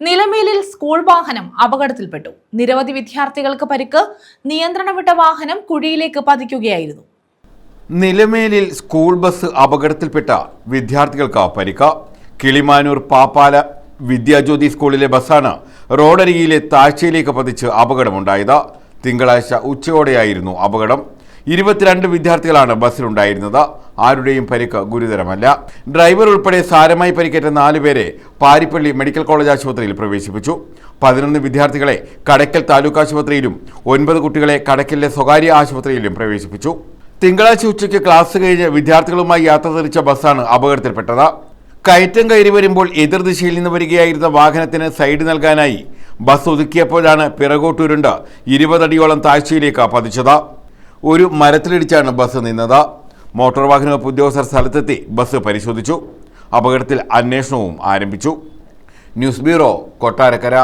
നിലമേലിൽ school വാഹനം അപകടത്തിൽപ്പെട്ടു. നിരവധി വിദ്യാർത്ഥികൾക്ക് പരിക്ക് നിയന്ത്രണം വിട്ട വാഹനം കുഴിയിലേക്ക് പതിക്കുകയായിരുന്നു. നിലമേലിൽ സ്കൂൾ ബസ് അപകടത്തിൽപ്പെട്ട വിദ്യാർത്ഥികൾക്ക് പരിക്ക്. കിളിമാനൂർ പാപ്പാല വിദ്യാജ്യോതി സ്കൂളിലെ ബസ്സാണ് റോഡരികിലെ താഴ്ചയിലേക്ക് പതിച്ച് അപകടമുണ്ടായത്. തിങ്കളാഴ്ച ഉച്ചയോടെയായിരുന്നു അപകടം. ഇരുപത്തിരണ്ട് വിദ്യാർത്ഥികളാണ് ബസ്സിലുണ്ടായിരുന്നത്. ആരുടെയും പരിക്ക് ഗുരുതരമല്ല. ഡ്രൈവർ ഉൾപ്പെടെ സാരമായി പരിക്കേറ്റ നാലുപേരെ പാരിപ്പള്ളി മെഡിക്കൽ കോളേജ് ആശുപത്രിയിൽ പ്രവേശിപ്പിച്ചു. പതിനൊന്ന് വിദ്യാർത്ഥികളെ കടയ്ക്കൽ താലൂക്ക് ആശുപത്രിയിലും ഒൻപത് കുട്ടികളെ കടയ്ക്കലിലെ സ്വകാര്യ ആശുപത്രിയിലും പ്രവേശിപ്പിച്ചു. തിങ്കളാഴ്ച ഉച്ചയ്ക്ക് ക്ലാസ് കഴിഞ്ഞ് വിദ്യാർത്ഥികളുമായി യാത്ര തിരിച്ച ബസ്സാണ് അപകടത്തിൽപ്പെട്ടത്. കയറ്റം കയറി വരുമ്പോൾ എതിർദിശയിൽ നിന്ന് വരികയായിരുന്ന വാഹനത്തിന് സൈഡ് നൽകാനായി ബസ് ഒതുക്കിയപ്പോഴാണ് പിറകോട്ടുരുണ്ട് ഇരുപതടിയോളം താഴ്ചയിലേക്ക് പതിച്ചത്. ഒരു മരത്തിലിടിച്ചാണ് ബസ് നിന്നത്. മോട്ടോർ വാഹന വകുപ്പ് ഉദ്യോഗസ്ഥർ സ്ഥലത്തെത്തി ബസ് പരിശോധിച്ചു. അപകടത്തിൽ അന്വേഷണവും ആരംഭിച്ചു. News bureau Kottarakkara.